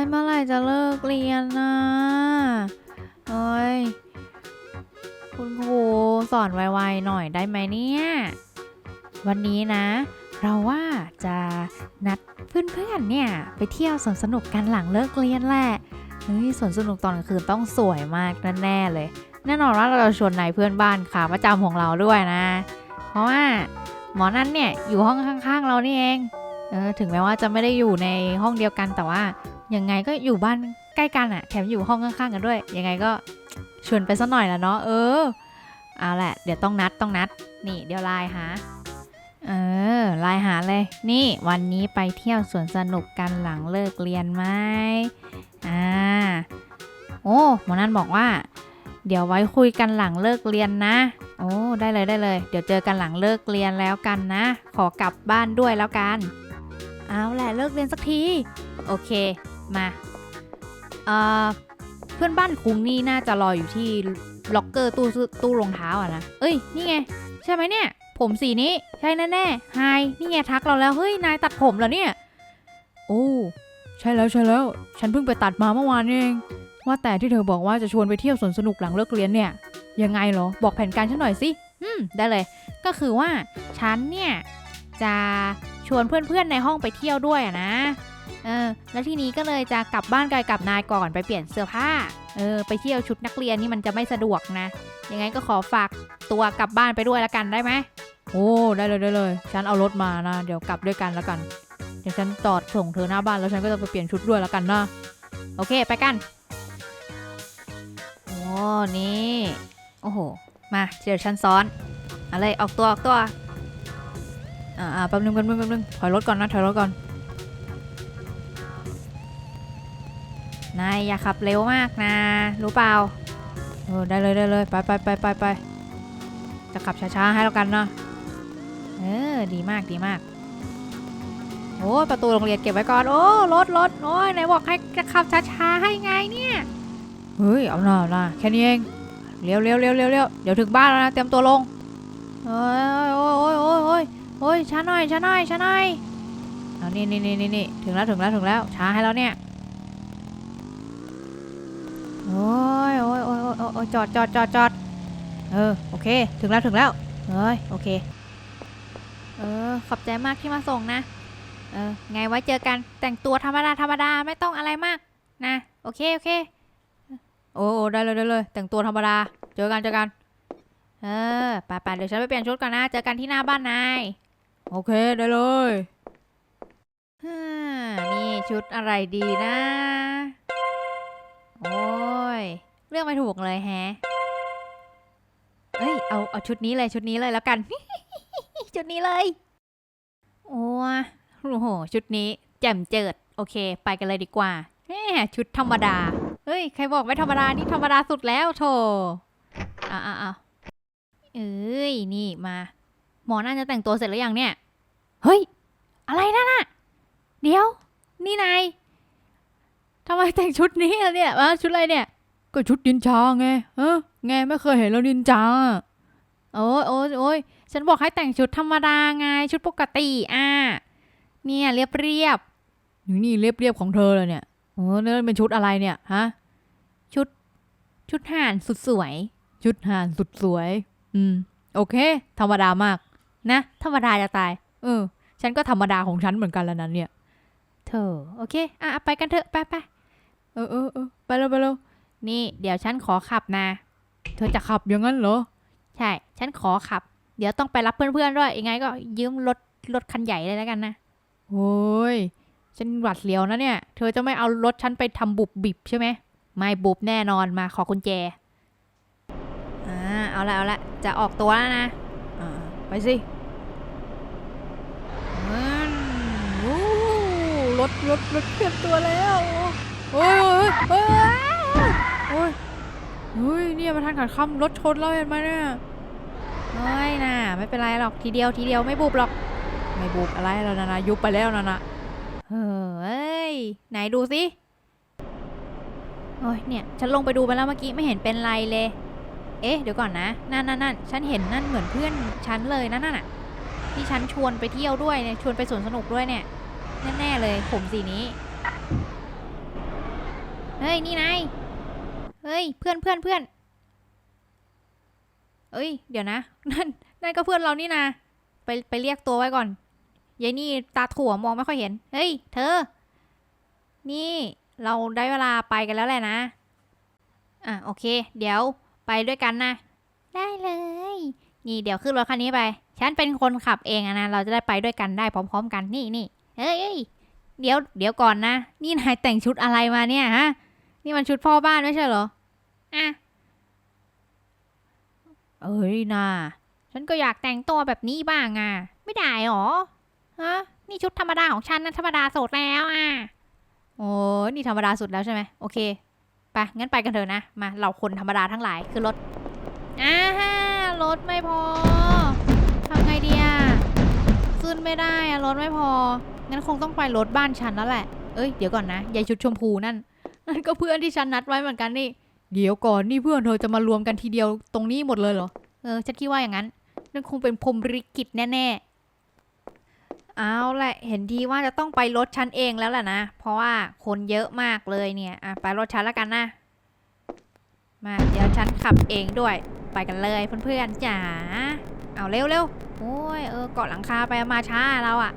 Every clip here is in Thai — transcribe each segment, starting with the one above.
ยเมื่อไหร่จะเลิกเรียนนะเฮ้ย คุณครูสอนไวๆหน่อยได้ไหมเนี่ย วันนี้นะ เราว่าจะนัดเพื่อนๆเนี่ย ไปเที่ยวสวนสนุกกันหลังเลิกเรียนแหละ เฮ้ยสวนสนุกตอนกลางคืนต้องสวยมากแน่ๆเลย แน่นอนว่าเราจะชวนนายเพื่อนบ้านขาประจำของเราด้วยนะ เพราะว่าหมอนั่นเนี่ยอยู่ห้องข้างๆ เรานี่เอง เออถึงแม้ว่าจะไม่ได้อยู่ในห้องเดียวกันแต่ว่า ยังไงก็อยู่บ้านใกล้กันอะแถมอยู่ห้องข้างๆกันด้วย ยังไงก็ชวนไปสักหน่อยละเนาะเออเอาแหละ เดี๋ยวต้องนัดต้องนัด นี่เดี๋ยวไลน์หาเออไลน์หาเลย นี่วันนี้ไปเที่ยวสวนสนุกกันหลังเลิกเรียนไหมอ่าโอ้หมอนั่นบอกว่า เดี๋ยวไว้คุยกันหลังเลิกเรียนนะ โอ้ได้เลยได้เลย เดี๋ยวเจอกันหลังเลิกเรียนแล้วกันนะ ขอกลับบ้านด้วยแล้วกัน เอาแหละเลิกเรียนสักที โอเค มาเพื่อนบ้านคุงนี่น่าจะรออยู่ที่ล็อกเกอร์ตู้ตู้รองเท้าอะนะ เอ้ย นี่ไง ใช่ไหมเนี่ย ผมสีนี้ ใช่แน่ๆไฮนี่ไงทักเราแล้ว เฮ้ย นายตัดผมเหรอเนี่ย โอ้ใช่แล้วใช่แล้ว ฉันเพิ่งไปตัดมาเมื่อวานเอง ว่าแต่ที่เธอบอกว่าจะชวนไปเที่ยวสวนสนุกหลังเลิกเรียนเนี่ย ยังไงเหรอ บอกแผนการฉันหน่อยสิ อืม ได้เลย ก็คือว่าฉันเนี่ยจะชวนเพื่อนๆในห้องไปเที่ยวด้วยอะนะ เออแล้วทีนี้ก็เลยจะกลับบ้านกายกับนายก่อนไปเปลี่ยนเสื้อผ้า เออ ไปเที่ยวชุดนักเรียนนี่มันจะไม่สะดวกนะ ยังไงก็ขอฝากตัวกลับบ้านไปด้วยละกันได้ไหมโอ้ได้เลยได้เลย ฉันเอารถมานะ เดี๋ยวกลับด้วยกันแล้วกัน เดี๋ยวฉันจอดส่งเธอหน้าบ้านแล้วฉันก็จะไปเปลี่ยนชุดด้วยแล้วกันนะ โอเคไปกัน โอ้นี่ โอ้โห มาเดี๋ยวฉันซ้อน อะไรออกตัวออกตัว อ่าอ่าแป๊บนึงแป๊บนึงแป๊บนึงถอยรถก่อนนะถอยรถก่อน นายอย่าขับเร็วมากนะ รู้เปล่าเออได้เลยได้เลยไปไปไปไปไปจะขับช้าๆให้แล้วกันเนาะเออดีมากดีมากโอ้ประตูโรงเรียนเก็บไว้ก่อนโอ้รถรถโอ้ยไหนบอกให้จะขับช้าๆให้ไงเนี่ยเฮ้ยเอาหน่าเอาหน่าแค่นี้เองเร็วเร็วเร็วเร็วเร็วเดี๋ยวถึงบ้านแล้วนะเตรียมตัวลงโอ้ยโอ้ยโอ้ยโอ้ยโอ้ยโอ้ยช้าหน่อยช้าหน่อยช้าหน่อยเอานี่นี่นี่นี่นี่ถึงแล้วถึงแล้วถึงแล้วช้าให้แล้วเนี่ย โอ้ยโอ้ยโอ้ยโอ้ยโอ้ยจอดจอดจอดจอดเออโอเค ถึงแล้วถึงแล้วเฮ้ยโอเค เออขอบใจมากที่มาส่งนะ เออไงไว้เจอกันแต่งตัวธรรมดาธรรมดาไม่ต้องอะไรมากนะโอเคโอเค โอ้โอ้ได้เลยได้เลย แต่งตัวธรรมดาเจอกันเจอกัน เออไปไปเดี๋ยวฉันไปเปลี่ยนชุดก่อนนะเจอกันที่หน้าบ้านนายโอเคได้เลยฮ่านี่ชุดอะไรดีนะ โอ้ย เลือกไม่ถูกเลยแฮะเอ้ยเอาเอาชุดนี้เลยชุดนี้เลยแล้วกัน ชุดนี้เลย โอ้โหชุดนี้แจ่มเจิด โอเค ไปกันเลยดีกว่าแหมชุดธรรมดา เฮ้ย ใครบอกไม่ธรรมดา นี่ธรรมดาสุดแล้วโถอะอะอะเอ้ย นี่มา หมอน่าจะแต่งตัวเสร็จแล้วยังเนี่ย เฮ้ย อะไรนั่นน่ะเดี๋ยว นี่นายทำไมแต่งชุดนี้เนี่ยชุดอะไรเนี่ย ก็ชุดนินจาไงเออไงไม่เคยเห็นแล้วนินจาอะโอ้ยโอ้ยโอ้ยฉันบอกให้แต่งชุดธรรมดาไงชุดปกติอะเนี่ยเรียบเรียบๆนี่เรียบเรียบๆของเธอเลยเนี่ยโอ้แล้วเป็นชุดอะไรเนี่ยฮะชุดชุดห่านสุดสวย ชุดห่านสุดสวย อืม โอเค ธรรมดามาก นะ ธรรมดาจะตาย เออ ฉันก็ธรรมดาของฉันเหมือนกันแล้วนั้นเนี่ย เธอ โอเค อะไปกันเถอะ ไปไปเออเออเออไปแล้วไปแล้ว นี่เดี๋ยวฉันขอขับนะ เธอจะขับอย่างนั้นเหรอ ใช่ ฉันขอขับ เดี๋ยวต้องไปรับเพื่อนๆด้วยยังไงก็ยืมรถรถคันใหญ่เลยแล้วกันนะโอ้ยฉันหวัดเสียวนะเนี่ย เธอจะไม่เอารถฉันไปทำบุบบิบใช่ไหม ไม่บุบแน่นอนมาขอกุญแจ อ่า เอาละเอาละจะออกตัวแล้วนะ อ่า ไปสิอืมโอ้รถรถรถเคลื่อนตัวแล้ว โอ้ยโอ้ย โอ้ยโอ้ยเนี่ยมาทางขัดคำรถชนแล้วเห็นไหมเนี่ยเฮ้ยน่ะไม่เป็นไรหรอกทีเดียวทีเดียวไม่บุบหรอก ไม่บุบอะไรแล้วนะนะยุบไปแล้วนะนะเฮ้ยไหนดูสิโอ้ยเนี่ยฉันลงไปดูไปแล้วเมื่อกี้ไม่เห็นเป็นไรเลย เอ๊ะเดี๋ยวก่อนนะนั่นนั่นนั่นฉันเห็นนั่นเหมือนเพื่อนฉันเลยนั่นน่ะที่ฉันชวนไปเที่ยวด้วยเนี่ยชวนไปสวนสนุกด้วยเนี่ยแน่ๆเลยผมสีนี้ เฮ้ย นี่นาย เฮ้ย เพื่อนเพื่อนเพื่อนเอ้ย เดี๋ยวนะ นั่น นั่นก็เพื่อนเรานี่นาไปไปเรียกตัวไว้ก่อนยายนี่ตาถั่วมองไม่ค่อยเห็น เฮ้ย เธอ นี่เราได้เวลาไปกันแล้วแหละนะ อะโอเค เดี๋ยวไปด้วยกันนะ ได้เลย นี่เดี๋ยวขึ้นรถคันนี้ไป ฉันเป็นคนขับเองอะนะ เราจะได้ไปด้วยกันได้พร้อม ๆ กัน นี่นี่เฮ้ย เดี๋ยว เดี๋ยวก่อนนะ นี่นายแต่งชุดอะไรมาเนี่ยฮะ นี่มันชุดพ่อบ้านไม่ใช่เหรอ อะ เอ้ยนาฉันก็อยากแต่งตัวแบบนี้บ้างอะ ไม่ได้หรอ ฮะ นี่ชุดธรรมดาของฉันนะธรรมดาสุดแล้วอะ โอ้ยนี่ธรรมดาสุดแล้วใช่ไหมโอเค ไป งั้นไปกันเถอะนะ มา เราคนธรรมดาทั้งหลายขึ้นรถอ่าฮะรถไม่พอทำไงดีอะขึ้นไม่ได้อะรถไม่พอ งั้นคงต้องไปรถบ้านฉันแล้วแหละ เอ้ย เดี๋ยวก่อนนะ ยายชุดชมพูนั่น นั่นก็เพื่อนที่ฉันนัดไว้เหมือนกันนี่ เดี๋ยวก่อนนี่เพื่อนเธอจะมารวมกันทีเดียวตรงนี้หมดเลยเหรอ เออฉันคิดว่าอย่างนั้น นั่นคงเป็นพรมลิขิตแน่ๆ เอาแหละเห็นทีว่าจะต้องไปรถฉันเองแล้วแหละนะ เพราะว่าคนเยอะมากเลยเนี่ย อะไปรถฉันแล้วกันนะ มาเดี๋ยวฉันขับเองด้วย ไปกันเลยเพื่อนๆจ๋า เอาเร็วๆ โอ้ยเออเกาะหลังคาไปมาช้าเราอะ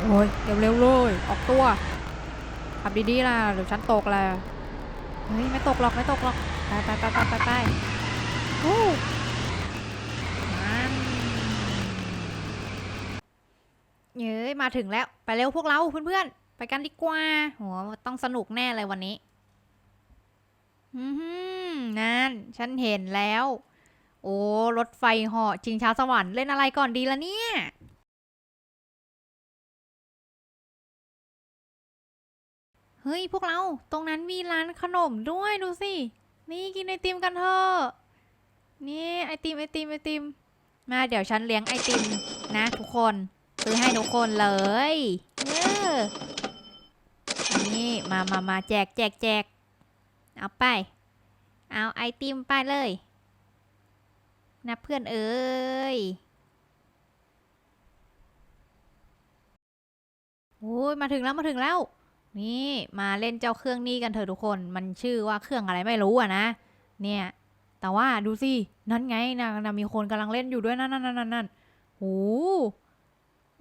โอ้ยเร็วๆเลย ออกตัว ขับดีๆล่ะเดี๋ยวฉันตกแล้วเฮ้ยไม่ตกหรอกไม่ตกหรอกไปไปไปไปไปไปโอ้มันเย้ยมาถึงแล้วไปเร็วพวกเราเพื่อนๆ ไปกันดีกว่าโหต้องสนุกแน่เลยวันนี้อือหือนั่น ฉันเห็นแล้ว โอ้ รถไฟเหาะชิงช้าสวรรค์เล่นอะไรก่อนดีละเนี่ย ฮ้ยพวกเราตรงนั้นมีร้านขนมด้วยดูสิ นี่กินไอติมกันเถอะนี่ไอติมไอติมไอติม มาเดี๋ยวฉันเลี้ยงไอติมนะทุกคนซื้อให้ทุกคนเลยเออนี่มามามาแจกแจกแจกเอาไป เอาไอติมไปเลยนะเพื่อนเอ้ยโอ้ยมาถึงแล้วมาถึงแล้ว นี่มาเล่นเจ้าเครื่องนี้กันเถอะทุกคน มันชื่อว่าเครื่องอะไรไม่รู้อะนะ เนี่ย แต่ว่าดูสิ นั่นไงนะนะมีคนกำลังเล่นอยู่ด้วยนั่นนั่นนั่นนั่นโอ้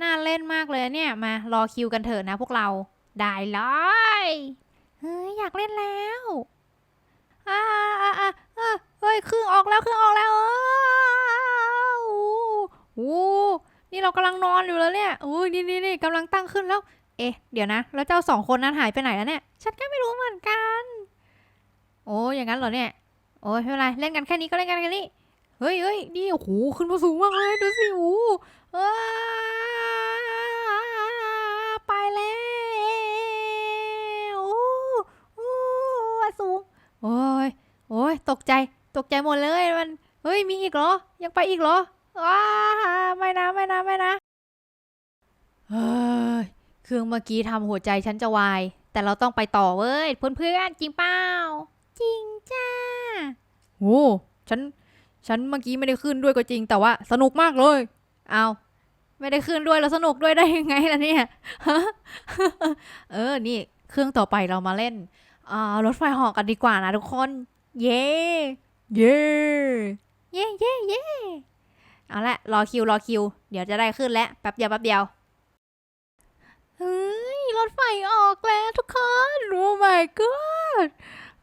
น่าเล่นมากเลยเนี่ย มารอคิวกันเถอะนะพวกเรา ได้เลยเฮ้ยอยากเล่นแล้วอ่าอ่าอ่าเฮ้ยเครื่องออกแล้วเครื่องออกแล้วอ้โอ้โหนี่เรากำลังนอนอยู่แล้วเนี่ยโอ้ยนี่นี่นี่กำลังตั้งขึ้นแล้ว เอ๊ะ เดี๋ยวนะ แล้วเจ้าสองคนนั้นหายไปไหนแล้วเนี่ย ฉันก็ไม่รู้เหมือนกัน โอ้ยอย่างนั้นเหรอเนี่ย โอ้ยไม่เป็นไร เล่นกันแค่นี้ก็เล่นกันแค่นี้ เฮ้ยเฮ้ยนี่โอ้โห ขึ้นมาสูงมากเลย ดูสิโอ้โหอ้าไปแล้วโอ้โอ้สูง โอ้ยโอ้ยตกใจ ตกใจหมดเลย มัน เฮ้ย มีอีกเหรอ ยังไปอีกเหรอว้าไม่นะ ไม่นะ ไม่นะ เครื่องเมื่อกี้ทำหัวใจฉันจะวาย แต่เราต้องไปต่อเว้ย เพื่อนๆจริงเปล่าจริงจ้าโอ้ฉัน ฉันเมื่อกี้ไม่ได้ขึ้นด้วยก็จริง แต่ว่าสนุกมากเลย เอาไม่ได้ขึ้นด้วยแล้วสนุกด้วยได้ยังไงล่ะเนี่ยเออ นี่เครื่องต่อไปเรามาเล่นอ่ารถไฟเหาะกันดีกว่านะทุกคน เย้เย้เย้เย้เย้เอาละรอคิวรอคิว เดี๋ยวจะได้ขึ้นแล้วแป๊บเดียวแป๊บเดียวเฮ้ยร ถไฟออกแล้วทุกคนโอ้ my god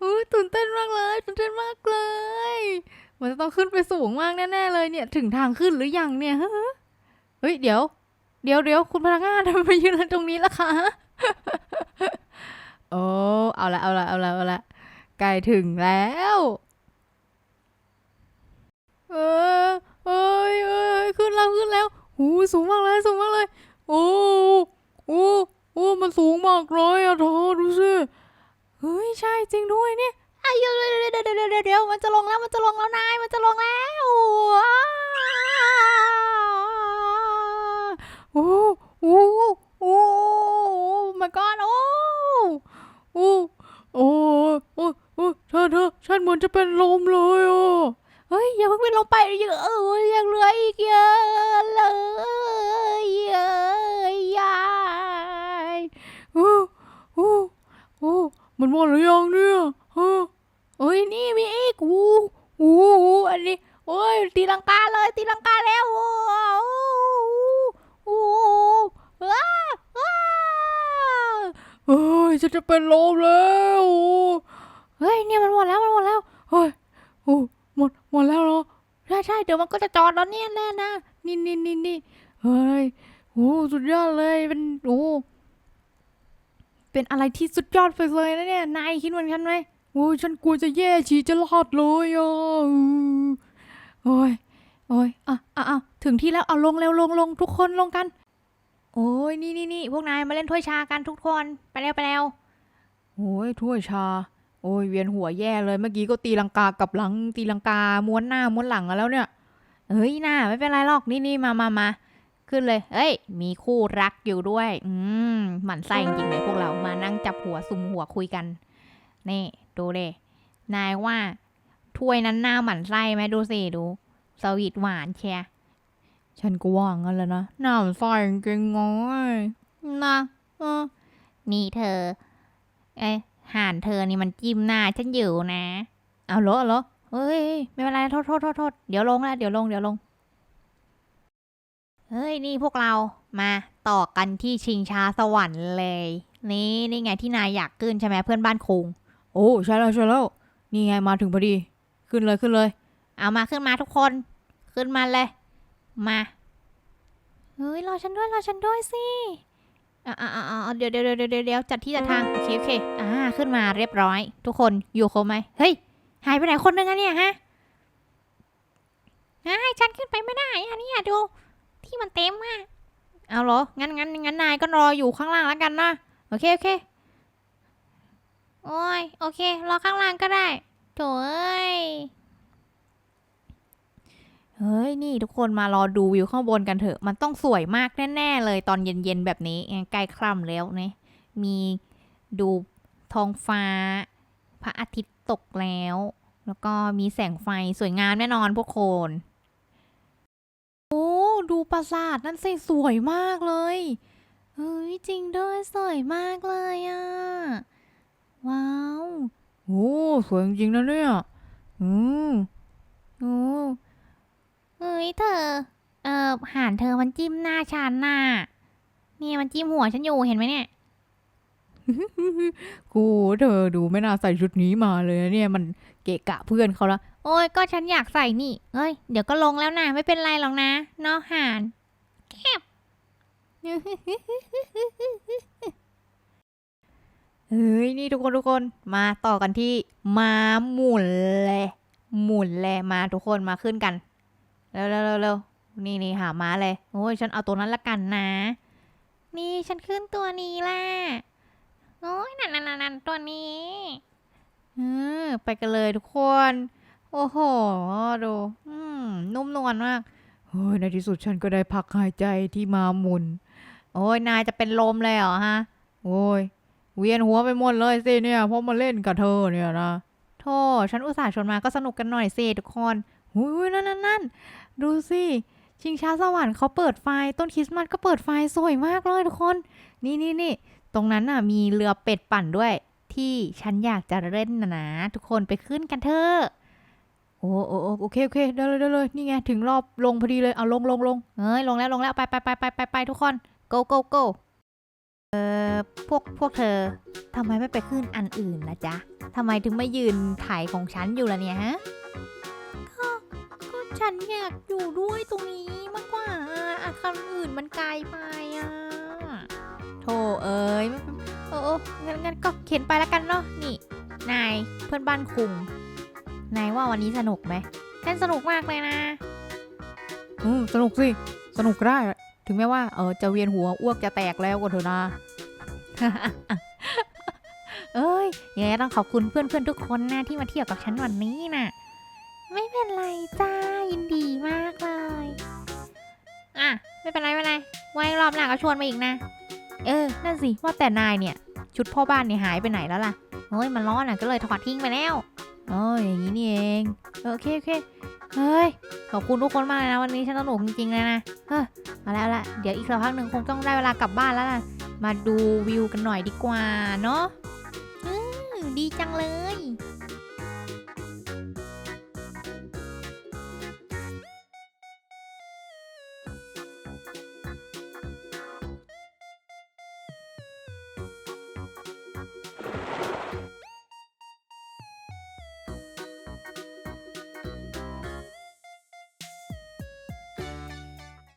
อุ้ตื่นเต้นมากเลยตื่นเต้นมากเลย มันจะต้องขึ้นไปสูงมากแน่ๆเลยเนี่ย ถึงทางขึ้นหรือยังเนี่ยเฮ้ยเดี๋ยว เดี๋ยวเดี๋ยวคุณพนักงานทำไมยืนตรงนี้ล่ะคะโอ้เอาละเอาละเอาละเอาละใกล้ถึงแล้วเออเอ้ยเอ้ยขึ้นแล้วขึ้นแล้วหูสูงมากเลยสูงมากเลยโอ้โอ้ โอ้มันสูงมากเลยอะเธอดูสิเฮ้ยใช่จริงด้วยเนี่ยไอ้เดี๋ยวเดี๋ยวเดี๋ยวเดี๋ยวเดี๋ยวมันจะลงแล้วมันจะลงแล้วนายมันจะลงแล้วโอ้โอ้โอ้มาก่อนโอ้โอ้โอ้โอ้โอ้เธอเธอฉันเหมือนจะเป็นลมเลยอะ เฮ้ยอย่าเพิ่งไปลงไปเยอะเออยังเหลืออีกเยอะเลยเยอะยายโอ้โอ้โอ้ มันหมดหรือยังเนี่ยฮะเอ้ยนี่มีอีกอู้อู้อู้อันนี้ โอ้ยตีลังกาเลยตีลังกาแล้วโอ้โอ้โอ้ว้าว้าเฮ้ยฉันจะเป็นลมแล้วเฮ้ยเนี่ยมันหมดแล้วมันหมดแล้วเฮ้ยโอ้หมดหมดแล้วเหรอใช่ใช่เดี๋ยวมันก็จะจอดแล้วเนี่ยแน่นะนี่นี่นี่นี่เฮ้ยโอ้สุดยอดเลยเป็นโอ้เป็นอะไรที่สุดยอดไปเลยนะเนี่ยนายคิดเหมือนกันไหมโอ้ยฉันกลัวจะแย่ฉีจะรอดเลยอะ โอ้ยโอ้ยอะอะอะถึงที่แล้วเอาลงเร็วลงลงทุกคนลงกัน โอ้ยนี่นี่นี่พวกนายมาเล่นถ้วยชากันทุกคนไปเร็วไปเร็วโอ้ยถ้วยชา โอ้ยเวียนหัวแย่เลยเมื่อกี้ก็ตีลังกากับหลังตีลังกาม้วนหน้าม้วนหลังแล้วเนี่ยเฮ้ยน่าไม่เป็นไรหรอกนี่นี่มามามาขึ้นเลย เอ้ย มีคู่รักอยู่ด้วย อืมหมั่นไส้จริงๆเลยพวกเรา มานั่งจับหัวซุมหัวคุยกัน นี่ ดูเลย นายว่า ถ้วยนั้นหน้าหมั่นไส้ไหมดูสิดูสวีทหวานเชียร์ฉันก็ว่างั้นแหล้วนะหน้าหมันไส้จริงๆง้อยนะเออนี่เธอ เอ้ยห่านเธอนี่มันจิ้มหน้าฉันอยู่นะ เอาเหรอเอาเหรอเฮ้ย ไม่เป็นไรโทษโทษโทษโทษเดี๋ยวลงแล้วเดี๋ยวลงเดี๋ยวลง เฮ้ย นี่พวกเรามาต่อกันที่ชิงช้าสวรรค์เลย นี่นี่ไงที่นายอยากขึ้นใช่ไหมเพื่อนบ้านคุงโอ้ ใช่แล้วใช่แล้ว นี่ไงมาถึงพอดี ขึ้นเลยขึ้นเลย เอามาขึ้นมาทุกคน ขึ้นมาเลย มาเฮ้ยรอฉันด้วยรอฉันด้วยสิอ่าอ่าอ่าเดี๋ยวเดี๋ยวเดี๋ยวเดี๋ยวจัดที่จัดทางโอเคโอเคอ่าขึ้นมาเรียบร้อย ทุกคนอยู่ครบไหมเฮ้ยหายไปไหนคนนึงอะเนี่ยฮะให้ฉันขึ้นไปไม่ได้อะเนี่ยดู ที่มันเต็มอะเอาเหรองั้นงั้นงั้นนายก็รออยู่ข้างล่างแล้วกันนะโอเคโอเคโอ้ยโอเค รอข้างล่างก็ได้ โถ่เอ้ยเฮ้ย นี่ทุกคนมารอดูวิวข้างบนกันเถอะ มันต้องสวยมากแน่ ๆ เลยตอนเย็น ๆ แบบนี้ใกล้ค่ำแล้วเนี่ยมีดูท้องฟ้า พระอาทิตย์ตกแล้ว แล้วก็มีแสงไฟสวยงามแน่นอนพวกคน โอ้ ดูปราสาทนั่นสิสวยมากเลย เฮ้ย จริงด้วยสวยมากเลยอะ่ะ โอ้สวยจริงๆนะเนี่ย อืมโอ้เฮ้ยเธอ เออหานเธอมันจิ้มหน้าฉันน่ะเนี่ยมันจิ้มหัวฉันอยู่เห็นไหมเนี่ย กูเธอดูไม่น่าใส่ชุดนี้มาเลยนะเนี่ยมันเกะกะเพื่อนเขาละโอ้ยก็ฉันอยากใส่นี่เอ้ย เดี๋ยวก็ลงแล้วนะไม่เป็นไรหรอกนะเนอหานแคบ เฮ้ยนี่ทุกคนทุกคนมาต่อกันที่ม้าหมุนเลยหมุนเลยมาทุกคนมาขึ้นกันเร็วเร็วเร็วนี่นี่หาม้าเลยโอ้ยฉันเอาตัวนั้นละกันนะ นี่ฉันขึ้นตัวนี้และโอ้ยนั่นนั่นนั่นนั่นตัวนี้เออไปกันเลยทุกคน โอ้โหดูอืมนุ่มนวลมากเฮ้ยในที่สุดฉันก็ได้พักหายใจที่มาหมุน โอ้ยนายจะเป็นลมเลยเหรอฮะโอ้ย เวียนหัวไปหมดเลยสิเนี่ยเพราะมาเล่นกับเธอเนี่ยนะโธ่ฉันอุตส่าห์ชวนมาก็สนุกกันหน่อยสิทุกคนหุยนั่นนั่นนั่นดูสิชิงช้าสวรรค์เขาเปิดไฟต้นคริสต์มาสก็เปิดไฟสวยมากเลยทุกคน นี่นี่นี่ตรงนั้นน่ะมีเรือเป็ดปั่นด้วย ที่ฉันอยากจะเล่นนะนะทุกคนไปขึ้นกันเถอะโอ้โอ้โอ้โอเคโอเคได้เลยได้เลยนี่ไงถึงรอบลงพอดีเลยเอาลงลงลงเอ้ยลงแล้วลงแล้วไปไปไปไปไปไปทุกคน go go go เออพวกพวกเธอทำไมไม่ไปขึ้นอันอื่นละจ๊ะทำไมถึงไม่ยืนถ่ายของฉันอยู่ล่ะเนี่ยฮะก็ก็ฉันอยากอยู่ด้วยตรงนี้มากกว่าอาคารอื่นมันไกลไปอะโธ่เอ้ยโอ้งั้นงั้นก็เข็นไปแล้วกันเนาะนี่ นายเพื่อนบ้านคุงนายว่าวันนี้สนุกไหมเล่นสนุกมากเลยนะ อืมสนุกสิ สนุกได้ ถึงแม้ว่าเออจะเวียนหัวอ้วกจะแตกแล้วก็เถอะนะ เอ้ยยังไงต้องขอบคุณเพื่อนๆทุกคนนะที่มาเที่ยวกับฉันวันนี้นะ่ะ ไม่เป็นไรจ้ายินดีมากเลย อะ ไม่เป็นไรไม่เป็นไร ไว้รอบหน้าก็ชวนมาอีกนะ เออ นั่นสิ ว่าแต่นายเนี่ย ชุดพ่อบ้านเนี่ยหายไปไหนแล้วล่ะเฮ้ยมันร้อนอะก็เลยถอดทิ้งไปแล้วโอ้ยอย่างนี้นี่เอง โอเคโอเค เฮ้ย ขอบคุณทุกคนมากเลยนะ วันนี้ฉันสนุกจริงๆเลยนะ เฮ้ยมาแล้วละ เดี๋ยวอีกสักพักหนึ่งคงต้องได้เวลากลับบ้านแล้วล่ะ มาดูวิวกันหน่อยดีกว่าเนาะดีจังเลย